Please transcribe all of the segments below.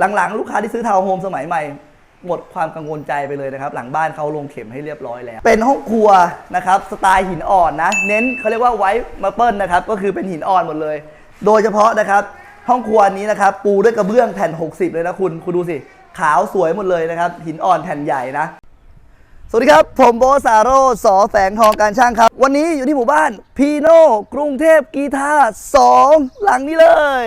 หลังๆ ลูกค้าที่ซื้อทาวน์โฮมสมัยใหม่ หมดความกังวลใจไปเลยนะครับ หลังบ้านเขาลงเข็มให้เรียบร้อยแล้ว เป็นห้องครัวนะครับสไตล์หินอ่อนนะ เน้นเขาเรียกว่าไวท์มาเปิลนะครับก็คือเป็นหินอ่อนหมดเลย โดยเฉพาะนะครับห้องครัวนี้นะครับปูด้วยกระเบื้องแผ่น 60 เลยนะคุณคุณดูสิขาวสวยหมดเลยนะครับหินอ่อนแผ่นใหญ่นะสวัสดีครับ ผมโบสาโรสอแสงทองการช่างครับ วันนี้อยู่ที่หมู่บ้านพีโนกรุงเทพกีทา2 หลังนี้เลย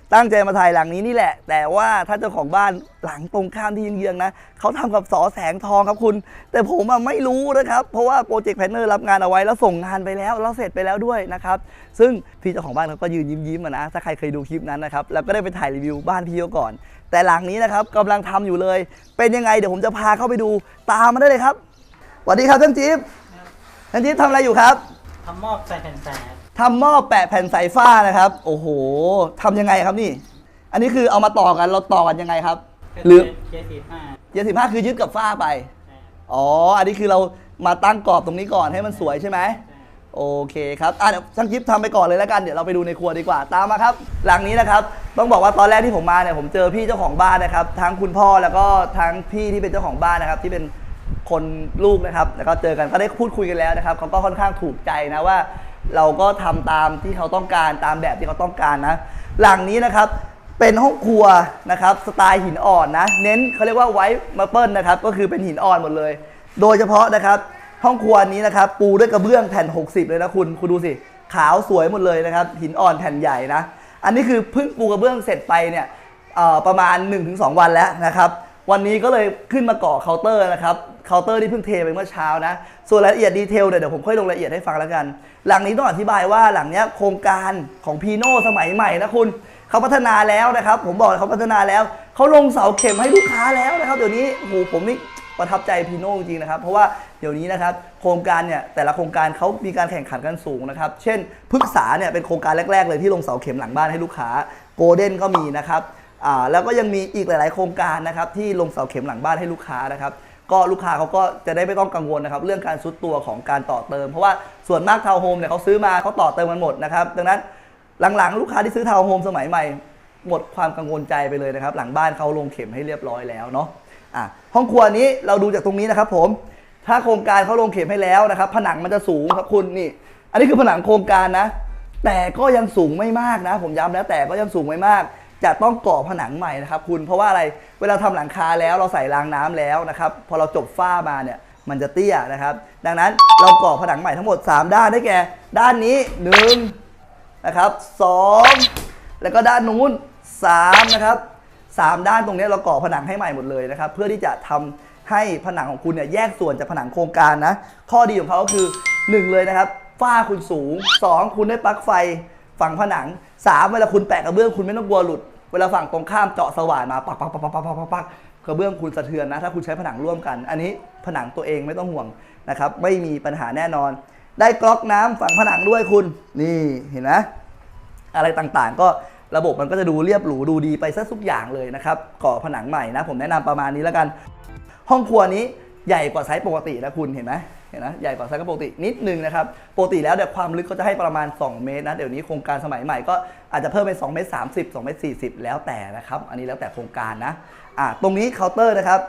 ตั้งใจมาถ่ายหลังนี้นี่แหละ แต่ว่าถ้าเจ้าของบ้านหลังตรงข้ามที่เยื้องๆนะเขาทำกับสอแสงทองครับคุณ แต่ผมไม่รู้นะครับ เพราะว่าโปรเจกต์แพนเนอร์รับงานเอาไว้แล้วส่งงานไปแล้วแล้วเสร็จไปแล้วด้วยนะครับ ซึ่งพี่เจ้าของบ้านเขาก็ยืนยิ้มๆอะนะ ถ้าใครเคยดูคลิปนั้นนะครับ แล้วก็ได้ไปถ่ายรีวิวบ้านพี่เขาก่อน แต่หลังนี้นะครับกำลังทำอยู่เลย เป็นยังไงเดี๋ยวผมจะพาเข้าไปดูตามมาได้เลยครับสวัสดีครับท่านจิ๊บท่านจิ๊บทำอะไรอยู่ครับทำม้อใส่แผ่นแสบ ทำหม้อแปะแผ่นใสฟ้านะครับ โอ้โหทำยังไงครับนี่ อันนี้คือเอามาต่อกันเราต่อกันยังไงครับ หรือ เจสิบห้าเยสิบห้าคือยึดกับฝ้าไป อ๋อ อันนี้คือเรามาตั้งกรอบตรงนี้ก่อนให้มันสวยใช่ไหม โอเคครับอะเดี๋ยวช่างยิปทำไปก่อนเลยแล้วกัน เดี๋ยวเราไปดูในครัวดีกว่า ตามมาครับ หลังนี้นะครับ ต้องบอกว่าตอนแรกที่ผมมาเนี่ย ผมเจอพี่เจ้าของบ้านนะครับ ทั้งคุณพ่อแล้วก็ทั้งพี่ที่เป็นเจ้าของบ้านนะครับ ที่เป็นคนลูกนะครับ แล้วก็เจอกันก็ได้พูดคุยกันแล้วนะครับ เขาก็ค่อนข้างถูกใจนะว่า เราก็ทำตามที่เขาต้องการตามแบบที่เขาต้องการนะ หลังนี้นะครับเป็นห้องครัวนะครับสไตล์หินอ่อนนะ เน้นเขาเรียกว่าไวท์มาเปิลนะครับก็คือเป็นหินอ่อนหมดเลย โดยเฉพาะนะครับห้องครัวนี้นะครับปูด้วยกระเบื้องแผ่น 60 เลยนะคุณคุณดูสิขาวสวยหมดเลยนะครับหินอ่อนแผ่นใหญ่นะ อันนี้คือเพิ่งปูกระเบื้องเสร็จไปเนี่ยประมาณ 1-2 วันแล้วนะครับวันนี้ก็เลยขึ้นมาก่อเคาน์เตอร์นะครับ เคาน์เตอร์ที่เพิ่งเทไปเมื่อเช้านะ ส่วนรายละเอียดดีเทลเดี๋ยวผมค่อยลงรายละเอียดให้ฟังแล้วกัน หลังนี้ต้องอธิบายว่าหลังนี้โครงการของพีโน่สมัยใหม่นะคุณเขาพัฒนาแล้วนะครับ ผมบอกเขาพัฒนาแล้วเขาลงเสาเข็มให้ลูกค้าแล้วนะครับเดี๋ยวนี้โหผมนี่ประทับใจพีโน่จริงนะครับ เพราะว่าเดี๋ยวนี้นะครับโครงการเนี่ยแต่ละโครงการเขามีการแข่งขันกันสูงนะครับ เช่นพฤกษาเนี่ยเป็นโครงการแรก ๆ เลยที่ลงเสาเข็มหลังบ้านให้ลูกค้าโกลเด้นก็มีนะครับแล้วก็ยังมีอีกหลาย ๆ โครงการนะครับที่ลงเสาเข็มหลังบ้านให้ลูกค้านะครับ ก็ลูกค้าเขาก็จะได้ไม่ต้องกังวลนะครับเรื่องการซุดตัวของการต่อเติม เพราะว่าส่วนมากทาวน์โฮมเนี่ยเขาซื้อมาเขาต่อเติมมันหมดนะครับดังนั้นหลังๆ ลูกค้าที่ซื้อทาวน์โฮมสมัยใหม่ หมดความกังวลใจไปเลยนะครับ หลังบ้านเขาลงเข็มให้เรียบร้อยแล้วเนาะอะห้องครัวนี้เราดูจากตรงนี้นะครับ ผม ถ้าโครงการเขาลงเข็มให้แล้วนะครับ ผนังมันจะสูงครับคุณนี่ อันนี้คือผนังโครงการนะ แต่ก็ยังสูงไม่มากนะ ผมย้ำแล้วแต่ก็ยังสูงไม่มาก จะต้องก่อผนังใหม่นะครับคุณเพราะว่าอะไรเวลาทำหลังคาแล้วเราใส่รางน้ำแล้วนะครับพอเราจบฝ้ามาเนี่ยมันจะเตี้ยนะครับ ดังนั้นเราก่อผนังใหม่ทั้งหมด 3 ด้านได้แก่ ด้านนี้1นะครับสองแล้วก็ด้านนู้นสามนะครับสามด้านตรงนี้เราก่อผนังให้ใหม่หมดเลยนะครับ เพื่อที่จะทำให้ผนังของคุณเนี่ยแยกส่วนจากผนังโครงการนะ ข้อดีของเขาก็คือ 1 เลยนะครับฝ้าคุณสูง 2 คุณได้ปลั๊กไฟฝั่งผนัง 3 เวลาคุณแปะกระเบื้องคุณไม่ต้องกลัวหลุด เวลาฝั่งตรงข้ามเจาะสว่านมาปักปักปักปักปักปักปักกระเบื้องคุณสะเทือนนะ ถ้าคุณใช้ผนังร่วมกัน อันนี้ผนังตัวเองไม่ต้องห่วงนะครับ ไม่มีปัญหาแน่นอน ได้กรอกน้ำฝั่งผนังด้วยคุณ นี่เห็นไหมอะไรต่างๆ ก็ระบบมันก็จะดูเรียบหรูดูดีไปซะทุกอย่างเลยนะครับ ก่อผนังใหม่นะ ผมแนะนำประมาณนี้แล้วกัน ห้องครัวนี้ใหญ่กว่าไซส์ปกตินะคุณเห็นไหม เห็นนะใหญ่กว่าไซส์ปกตินิดนึงนะครับปกติแล้วเดี๋ยวความลึกเขาจะให้ประมาณ 2 เมตรนะเดี๋ยวนี้โครงการสมัยใหม่ก็อาจจะเพิ่มเป็น2เมตร30 2เมตร40 แล้วแต่นะครับ อันนี้แล้วแต่โครงการนะอ่าตรงนี้เคาน์เตอร์นะครับ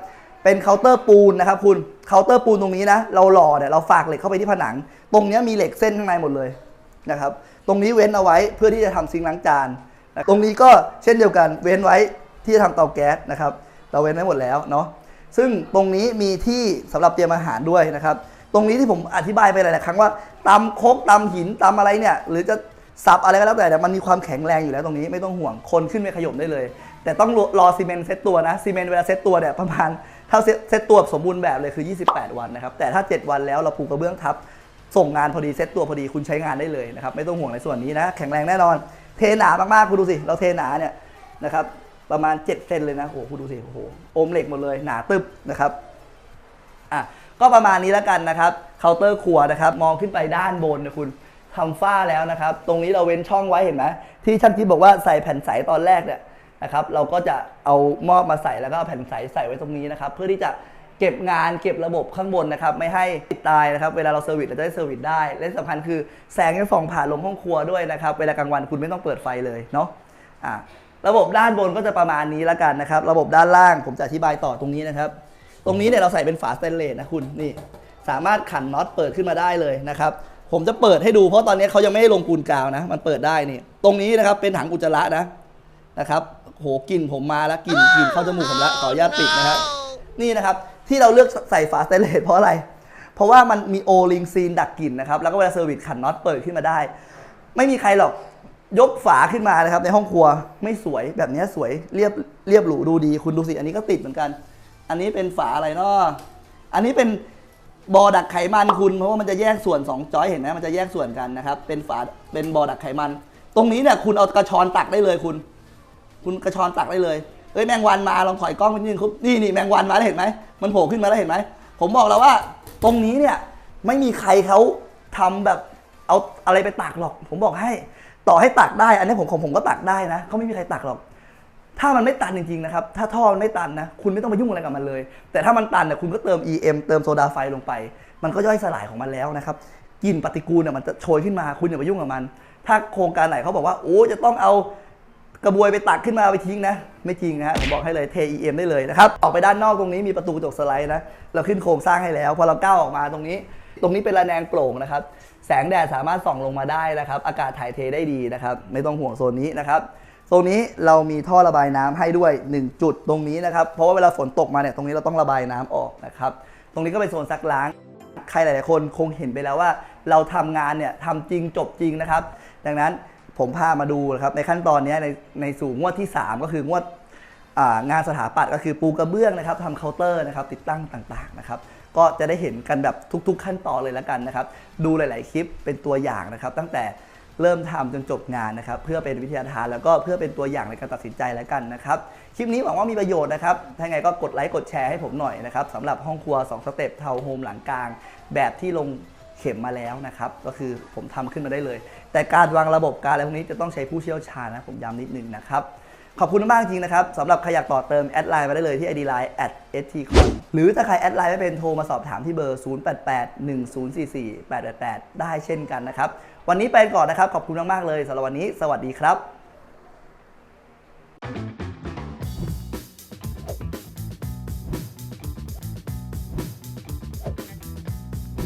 เป็นเคาน์เตอร์ปูนนะครับคุณเคาน์เตอร์ปูนตรงนี้นะเราหล่อเนี่ยเราฝากเหล็กเข้าไปที่ผนัง ตรงนี้มีเหล็กเส้นข้างในหมดเลยนะครับตรงนี้เว้นเอาไว้เพื่อที่จะทำซิงค์ล้างจานนะตรงนี้ก็เช่นเดียวกันเว้นไว้ที่จะทำเตาแก๊สนะครับเราเว้นไว้หมดแล้วเนาะซึ่งตรงนี้มีที่สำหรับเตรียมอาหารด้วยนะครับ ตรงนี้ที่ผมอธิบายไปหลายๆครั้งว่าตำคกตำหินตำอะไรเนี่ย หรือจะสับอะไรก็แล้วแต่เนี่มันมีความแข็งแรงอยู่แล้วตรงนี้ไม่ต้องห่วงคนขึ้นไปขยมได้เลย แต่ต้องรอรอซีเมนต์เซตตัวนะซีเมนต์เวลาเซตตัวเนี่ยประมาณถ้าเซตตตัวสมบูรณ์แบบเลยคือ 28 วันนะครับแต่ถ้า 7 วันแล้วเราปูกระเบื้องทับ ส่งงานพอดีเซ็ตตัวพอดีคุณใช้งานได้เลยนะครับไม่ต้องห่วงในส่วนนี้นะแข็งแรงแน่นอน เทหนามากๆคุณดูสิเราเทหนาเนี่ยนะครับประมาณ 7 เซนเลยนะโอ้โหคุณดูสิโอ้โหโอมเหล็กหมดเลยหนาตึบนะครับอะ ก็ประมาณนี้แล้วกันนะครับเคาน์เตอร์ครัวนะครับมองขึ้นไปด้านบนนะคุณทำฝ้าแล้วนะครับ ตรงนี้เราเว้นช่องไว้เห็นไหมที่ช่างจิ๊บบอกว่าใส่แผ่นใสตอนแรกเนี่ยนะครับเราก็จะเอาหม้อมาใส่แล้วก็แผ่นใสใส่ไว้ตรงนี้นะครับ เพื่อที่จะเก็บงานเก็บระบบข้างบนนะครับ ไม่ให้ติดตายนะครับ เวลาเราเซอร์วิสเราจะได้เซอร์วิสได้ และสำคัญคือแสงจะส่องผ่านลงห้องครัวด้วยนะครับ เวลากลางวันคุณไม่ต้องเปิดไฟเลยเนาะอะระบบด้านบนก็จะประมาณนี้แล้วกันนะครับ ระบบด้านล่างผมจะอธิบายต่อตรงนี้นะครับ ตรงนี้เนี่ยเราใส่เป็นฝาสเตนเลสนะคุณนี่สามารถขันน็อตเปิดขึ้นมาได้เลยนะครับผมจะเปิดให้ดูเพราะตอนนี้เขายังไม่ให้ลงปูนกาวนะ มันเปิดได้นี่ตรงนี้นะครับเป็นถังอุจจาระนะนะครับโหกลิ่นผมมาแล้วกลิ่นกลิ่นเข้าจมูกผมแล้วขออนุญาตปิดนะครับนี่นะครับที่เราเลือกใส่ฝาสเตนเลสเพราะอะไร เพราะว่ามันมีโอลิงซีนดักกลิ่นนะครับแล้วก็เวลาเซอร์วิสขันน็อตเปิดขึ้นมาได้ ไม่มีใครหรอกยกฝาขึ้นมานะครับในห้องครัวไม่สวยแบบนี้สวยเรียบเรียบหรูดูดี คุณดูสิอันนี้ก็ติดเหมือนกัน อันนี้เป็นฝาอะไรเนาะอันนี้เป็นบอดักไขมันคุณเพราะว่ามันจะแยกส่วนสองจอยเห็นไหมมันจะแยกส่วนกันนะครับ เป็นฝาเป็นบอดักไขมัน ตรงนี้เนี่ยคุณเอากระชอนตักได้เลยคุณ คุณกระชอนตักได้เลยเอ้ยแมงวันมาลองถอยกล้องไปนิดนึงครับนี่นี่แมงวันมาแล้วเห็นไหมมันโผล่ขึ้นมาแล้วเห็นไหมผมบอกแล้วว่า ตรงนี้เนี่ยไม่มีใครเขาทำแบบเอาอะไรไปตักหรอก ผมบอกให้ ต่อให้ตักได้ อันนี้ผมของผมก็ตักได้นะเขาไม่มีใครตักหรอก ถ้ามันไม่ตันจริงๆนะครับ ถ้าท่อมันไม่ตันนะ คุณไม่ต้องไปยุ่งอะไรกับมันเลย แต่ถ้ามันตันเนี่ยคุณก็เติม EM เติมโซดาไฟลงไป มันก็ย่อยสลายของมันแล้วนะครับ กลิ่นปฏิกูลเนี่ยมันจะโชยขึ้นมา คุณอย่าไปยุ่งกับมัน ถ้าโครงการไหนเขาบอกว่า โอ้ จะต้องเอากระบวยไปตักขึ้นมาไปทิ้งนะ ไม่จริงนะฮะผมบอกให้เลยเท EM ได้เลยนะครับ ออกไปด้านนอกตรงนี้มีประตูกระจกสไลด์นะ เราขึ้นโครงสร้างให้แล้ว พอเราก้าวออกมาตรงนี้ ตรงนี้เป็นระแนงโปร่งนะครับ แสงแดดสามารถส่องลงมาได้นะครับ อากาศถ่ายเทได้ดีนะครับ ไม่ต้องห่วงโซนนี้นะครับ ตรงนี้เรามีท่อระบายน้ำให้ด้วย 1 จุดตรงนี้นะครับ เพราะว่าเวลาฝนตกมาเนี่ยตรงนี้เราต้องระบายน้ำออกนะครับ ตรงนี้ก็เป็นโซนซักล้าง ใครหลาย ๆ คนคงเห็นไปแล้วว่า เราทำงานเนี่ยทำจริงจบจริงนะครับ ดังนั้นผมพามาดูนะครับในขั้นตอนนี้ในในสู่งวดที่ 3 ก็คืองวดงานสถาปัตย์ก็คือปูกระเบื้องนะครับทำเคาน์เตอร์นะครับติดตั้งต่าง ๆ นะครับก็จะได้เห็นกันแบบทุก ๆ ขั้นตอนเลยแล้วกันนะครับ ดูหลาย ๆ คลิปเป็นตัวอย่างนะครับ ตั้งแต่ เริ่มทำจนจบงานนะครับ เพื่อเป็นวิทยาทานแล้วก็เพื่อเป็นตัวอย่างในการตัดสินใจแล้วกันนะครับ คลิปนี้หวังว่ามีประโยชน์นะครับ ถ้าไงก็กดไลค์กดแชร์ให้ผมหน่อยนะครับสำหรับห้องครัว 2 สเต็ปเทาโฮมหลังกลาง แบบที่ลงเข็มมาแล้วนะครับ ก็คือผมทำขึ้นมาได้เลย แต่การวางระบบการอะไรพวกนี้จะต้องใช้ผู้เชี่ยวชาญนะผมย้ำนิดนึงนะครับขอบคุณมากจริงนะครับสำหรับใครอยากต่อเติมแอดไลน์มาได้เลยที่ ID Line at stcom หรือถ้าใครแอดไลน์ไม่เป็นโทรมาสอบถามที่เบอร์ 0881044888 ได้เช่นกันนะครับ วันนี้ไปก่อนนะครับ ขอบคุณมาก ๆ เลยสำหรับวันนี้ สวัสดีครับ